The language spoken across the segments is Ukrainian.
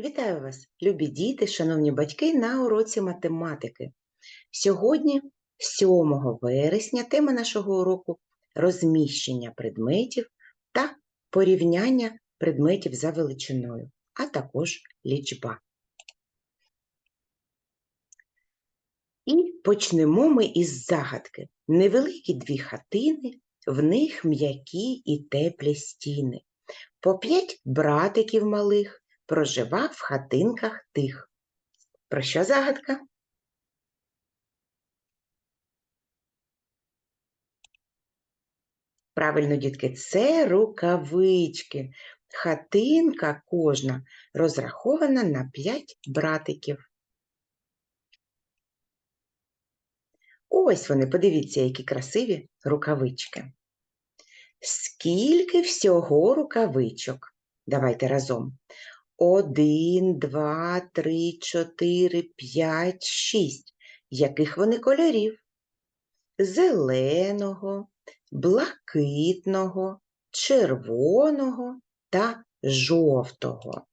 Вітаю вас, любі діти, шановні батьки, на уроці математики. Сьогодні, 7 вересня, тема нашого уроку розміщення предметів та порівняння предметів за величиною, а також лічба. І почнемо ми із загадки. Невеликі дві хатини, в них м'які і теплі стіни. По п'ять братиків малих проживав в хатинках тих. Про що загадка? Правильно, дітки, це рукавички. Хатинка кожна розрахована на 5 братиків. Ось вони, подивіться, які красиві рукавички. Скільки всього рукавичок? Давайте разом. Один, два, три, чотири, п'ять, шість. Яких вони кольорів? Зеленого, блакитного, червоного та жовтого.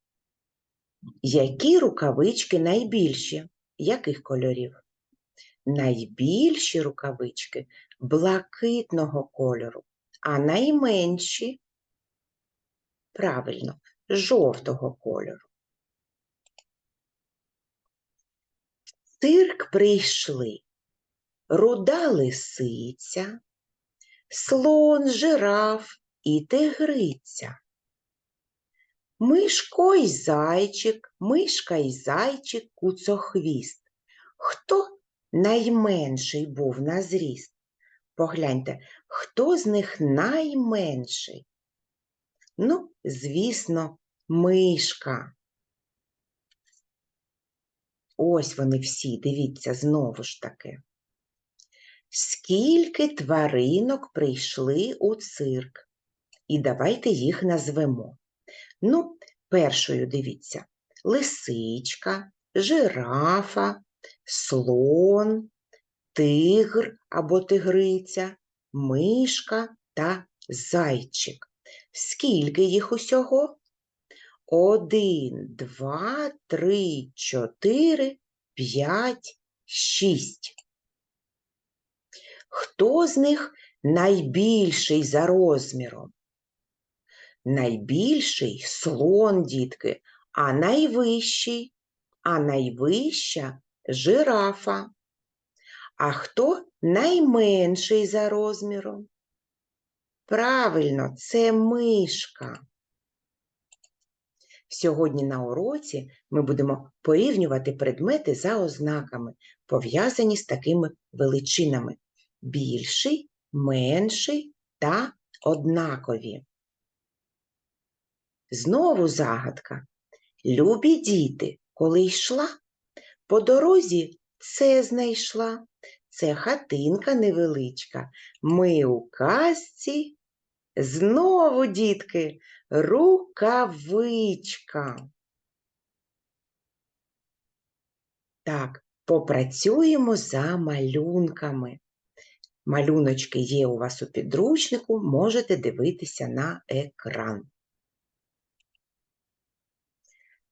Які рукавички найбільші? Яких кольорів? Найбільші рукавички блакитного кольору, а найменші правильно жовтого кольору. Цирк прийшли руда лисиця, слон, жираф і тигриця. Мишко й зайчик, мишка й зайчик, куцохвіст. Хто найменший був на зріст? Погляньте, хто з них найменший? Ну, звісно, мишка. Ось вони всі, дивіться, знову ж таки. Скільки тваринок прийшли у цирк? І давайте їх назвемо. Ну, першою дивіться, лисичка, жирафа, слон, тигр або тигриця, мишка та зайчик. Скільки їх усього? Один, два, три, чотири, п'ять, шість. Хто з них найбільший за розміром? Найбільший слон, дітки, а найвищий, а найвища жирафа. А хто найменший за розміром? Правильно, це мишка. Сьогодні на уроці ми будемо порівнювати предмети за ознаками, пов'язані з такими величинами більший, менший та однакові. Знову загадка. Любі діти, коли йшла, по дорозі це знайшла. Це хатинка невеличка. Ми у казці знову, дітки, рукавичка. Так, попрацюємо за малюнками. Малюночки є у вас у підручнику, можете дивитися на екран.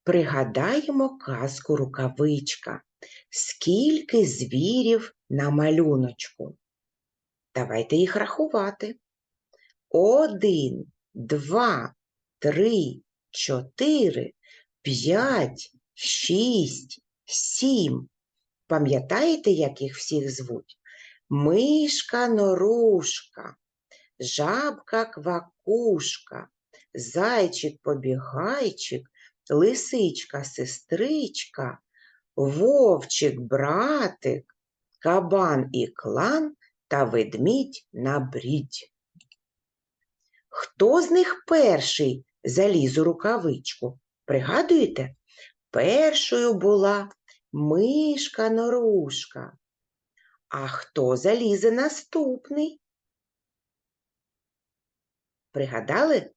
Пригадаємо казку рукавичка. Скільки звірів на малюночку? Давайте їх рахувати. Один, два, три, чотири, п'ять, шість, сім. Пам'ятаєте, як їх всіх звуть? Мишка норушка, жабка квакушка, зайчик побігайчик, лисичка сестричка, вовчик братик, кабан і клан та ведмідь на брідь. Хто з них перший заліз у рукавичку? Пригадуєте? Першою була мишка норушка. А хто залізе наступний? Пригадали?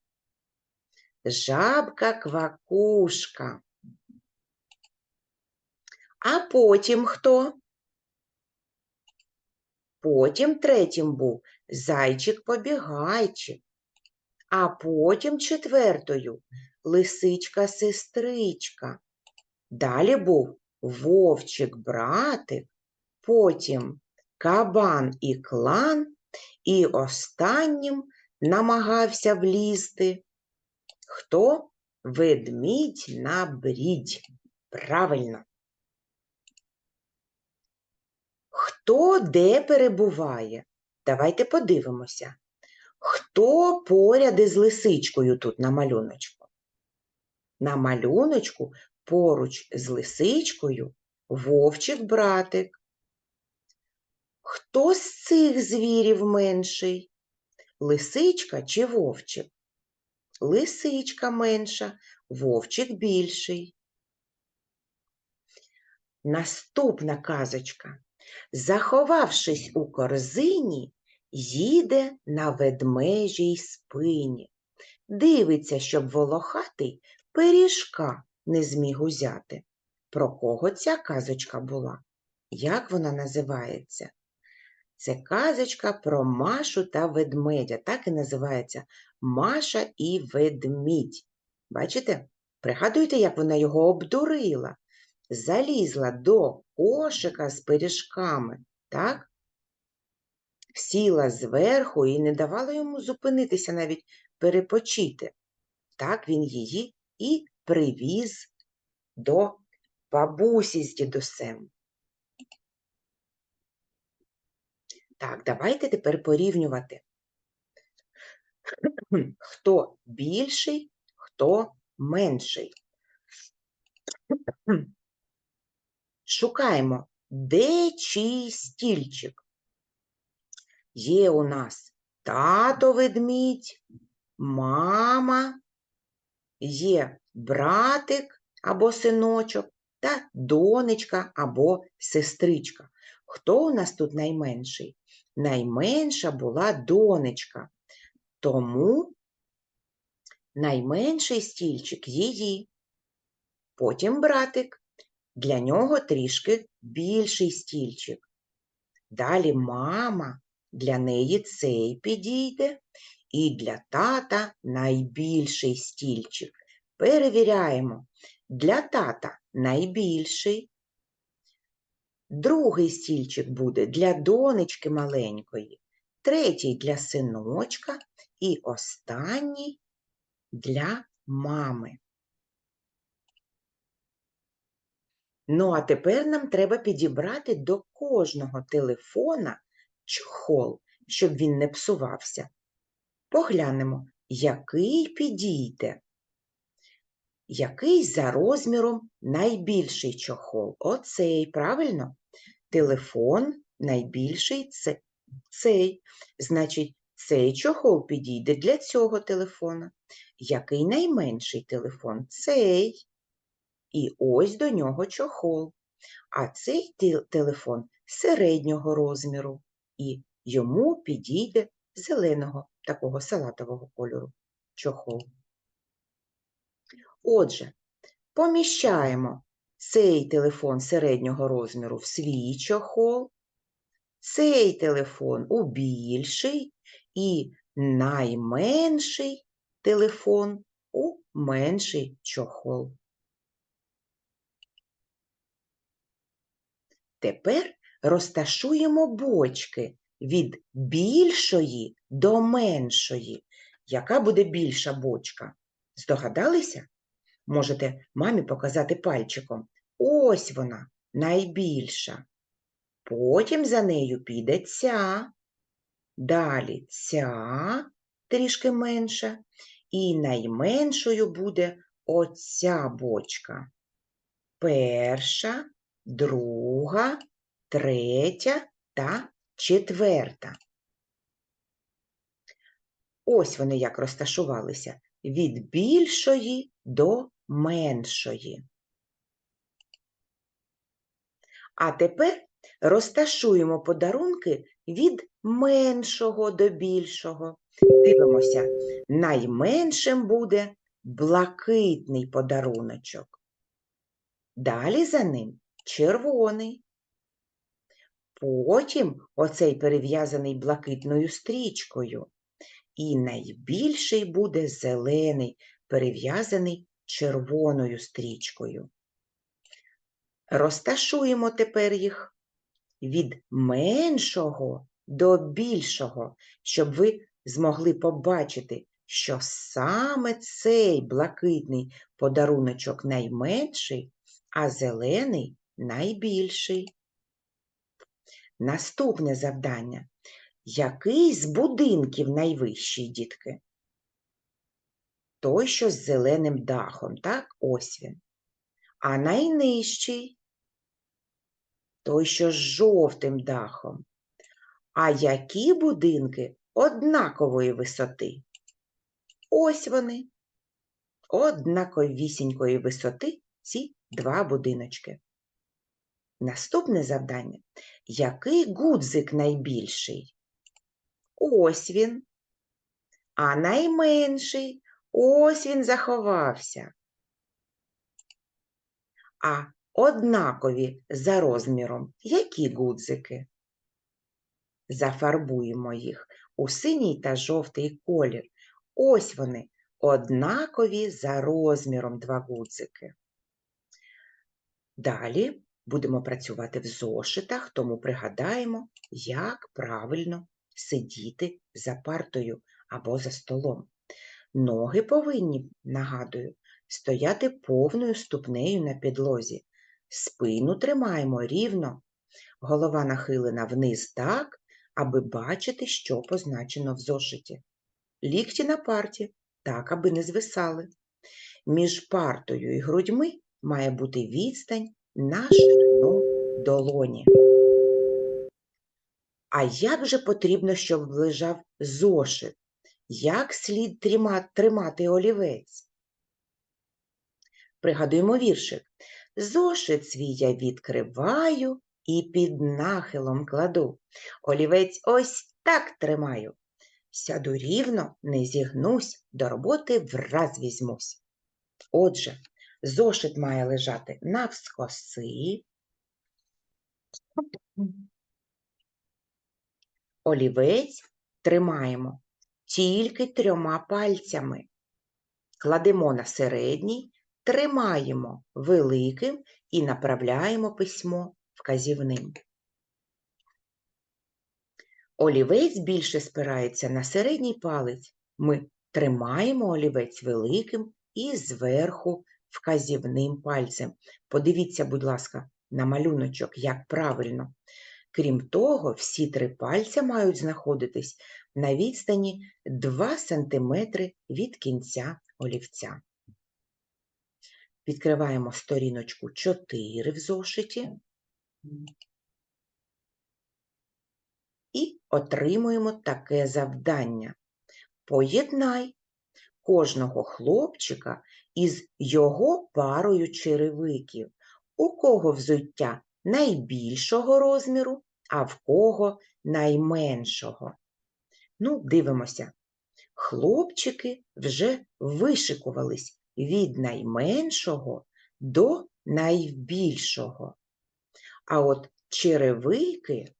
Жабка квакушка. А потім хто? Потім третім був зайчик-побігайчик, а потім четвертою лисичка-сестричка, Далі був вовчик-братик, потім кабан і клан, і останнім намагався влізти. Хто? Ведмідь на брідь. Правильно. Хто де перебуває? Давайте подивимося. Хто поряд із лисичкою тут на малюночку? На малюночку поруч з лисичкою вовчик-братик. Хто з цих звірів менший? Лисичка чи вовчик? Лисичка менша, вовчик більший. Наступна казочка. Заховавшись у корзині, їде на ведмежій спині. Дивиться, щоб волохатий пиріжка не зміг узяти. Про кого ця казочка була? Як вона називається? Це казочка про Машу та ведмедя. Так і називається Маша і ведмідь. Бачите? Пригадуєте, як вона його обдурила? Залізла до кошика з пиріжками, так? Сіла зверху і не давала йому зупинитися, навіть перепочити. Так він її і привіз до бабусі з дідусем. Так, давайте тепер порівнювати. Хто більший, хто менший. Шукаємо, де чий стільчик. Є у нас тато ведмідь, мама, є братик або синочок та донечка або сестричка. Хто у нас тут найменший? Найменша була донечка, тому найменший стільчик її. Потім братик, для нього трішки більший стільчик. Далі мама, для неї цей підійде, і для тата найбільший стільчик. Перевіряємо. Для тата найбільший. Другий стільчик буде для донечки маленької, третій для синочка і останній для мами. Ну, а тепер нам треба підібрати до кожного телефона чохол, щоб він не псувався. Поглянемо, який підійде. Який за розміром найбільший чохол? Оцей, правильно? Телефон найбільший це цей. Значить, цей чохол підійде для цього телефона. Який найменший телефон? Цей. І ось до нього чохол. А цей телефон середнього розміру, і йому підійде зеленого, такого салатового кольору чохол. Отже, поміщаємо цей телефон середнього розміру в свій чохол, цей телефон у більший і найменший телефон у менший чохол. Тепер розташуємо бочки від більшої до меншої. Яка буде більша бочка? Здогадалися? Можете мамі показати пальчиком. Ось вона, найбільша. Потім за нею піде ця, далі ця трішки менша, і найменшою буде оця бочка. Перша, друга, третя та четверта. Ось вони як розташувалися від більшої до меншої. А тепер розташуємо подарунки від меншого до більшого. Дивимося, найменшим буде блакитний подаруночок. Далі за ним червоний. Потім оцей перев'язаний блакитною стрічкою. І найбільший буде зелений, перев'язаний червоною стрічкою. Розташуємо тепер їх від меншого до більшого, щоб ви змогли побачити, що саме цей блакитний подаруночок найменший, а зелений найбільший. Наступне завдання. Який з будинків найвищий, дітки? Той, що з зеленим дахом, так? Ось він. А найнижчий той, що з жовтим дахом. А які будинки однакової висоти? Ось вони. Однаковісінької висоти ці два будиночки. Наступне завдання. Який гудзик найбільший? Ось він. А найменший ось він заховався. А однакові за розміром які гудзики? Зафарбуємо їх у синій та жовтий колір. Ось вони, однакові за розміром два гудзики. Далі будемо працювати в зошитах, тому пригадаємо, як правильно сидіти за партою або за столом. Ноги повинні, нагадую, стояти повною ступнею на підлозі. Спину тримаємо рівно, голова нахилена вниз так, аби бачити, що позначено в зошиті. Лікті на парті, так, аби не звисали. Між партою і грудьми має бути відстань на ширину долоні. А як же потрібно, щоб лежав зошит? Як слід трима- тримати олівець? Пригадуємо віршик. Зошит свій я відкриваю і під нахилом кладу. Олівець ось так тримаю. Сяду рівно, не зігнусь, до роботи враз візьмусь. Отже, зошит має лежати навскоси. Олівець тримаємо тільки трьома пальцями. Кладемо на середній, тримаємо великим і направляємо письмо вказівним. Олівець більше спирається на середній палець. Ми тримаємо олівець великим і зверху вказівним пальцем. Подивіться, будь ласка, на малюночок, як правильно. Крім того, всі три пальця мають знаходитись на відстані 2 см від кінця олівця. Відкриваємо сторіночку 4 в зошиті і отримуємо таке завдання. Поєднай кожного хлопчика із його парою черевиків, у кого взуття найбільшого розміру, а в кого найменшого. Ну, дивимося. Хлопчики вже вишикувались від найменшого до найбільшого. А от черевики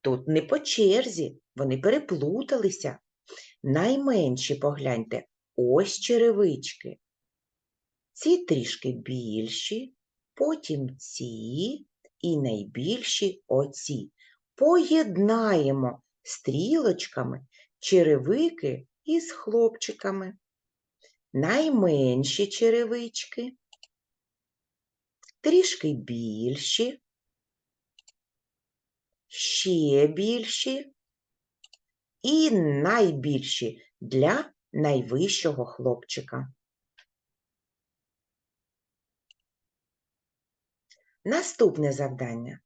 тут не по черзі, вони переплуталися. Найменші, погляньте, ось черевички. Ці трішки більші, потім ці і найбільші оці. Поєднаємо стрілочками черевики із хлопчиками. Найменші черевички, трішки більші, ще більші і найбільші для найвищого хлопчика. Наступне завдання.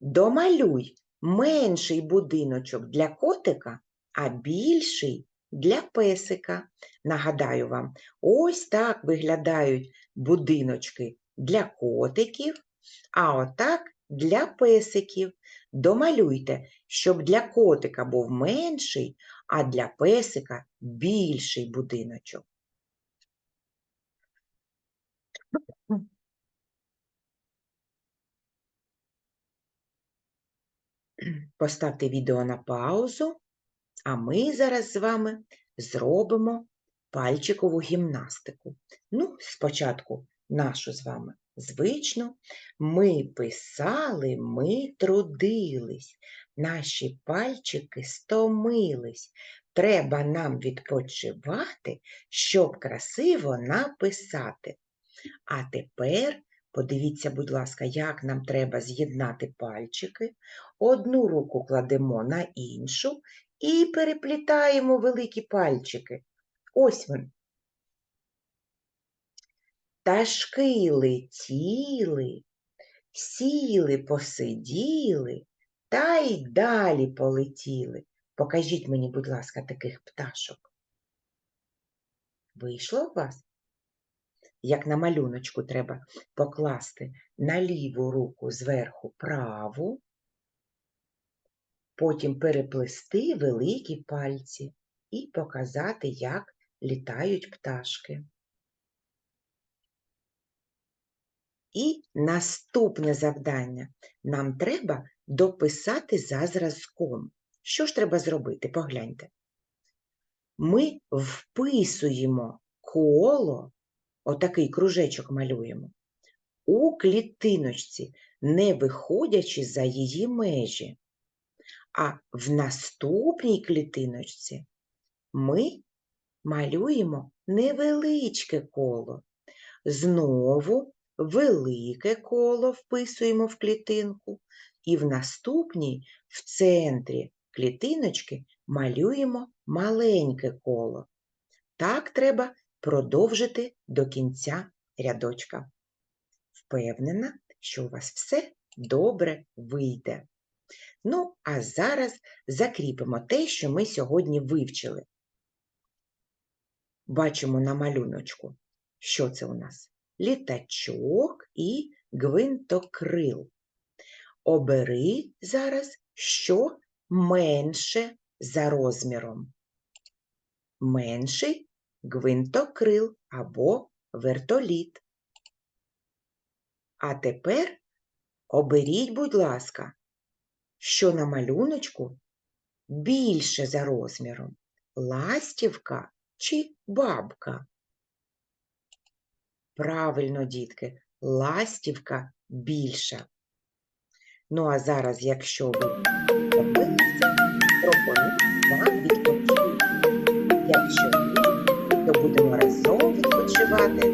Домалюй менший будиночок для котика, а більший для песика. Нагадаю вам, ось так виглядають будиночки для котиків, а отак для песиків. Домалюйте, щоб для котика був менший, а для песика більший будиночок. Поставте відео на паузу, а ми зараз з вами зробимо пальчикову гімнастику. Ну, спочатку нашу з вами звично. Ми писали, ми трудились, наші пальчики стомились. Треба нам відпочивати, щоб красиво написати. А тепер подивіться, будь ласка, як нам треба з'єднати пальчики. Одну руку кладемо на іншу і переплітаємо великі пальчики. Ось він. Пташки летіли, сіли, посиділи, та й далі полетіли. Покажіть мені, будь ласка, таких пташок. Вийшло у вас? Як на малюночку треба покласти на ліву руку зверху праву, потім переплести великі пальці і показати, як літають пташки. І наступне завдання. Нам треба дописати за зразком. Що ж треба зробити? Погляньте. Ми вписуємо коло, отакий кружечок малюємо, у клітиночці, не виходячи за її межі. А в наступній клітиночці ми малюємо невеличке коло. Знову велике коло вписуємо в клітинку, і в наступній, в центрі клітиночки, малюємо маленьке коло. Так треба продовжити до кінця рядочка. Впевнена, що у вас все добре вийде. Ну, а зараз закріпимо те, що ми сьогодні вивчили. Бачимо на малюночку, що це у нас? Літачок і гвинтокрил. Обери зараз, що менше за розміром. Менший гвинтокрил або вертоліт. А тепер оберіть, будь ласка, що на малюночку більше за розміром ластівка чи бабка? Правильно, дітки, ластівка більша. Ну, а зараз, якщо ви втомилися, пропоную вам відпочити. Якщо будемо разом відпочивати.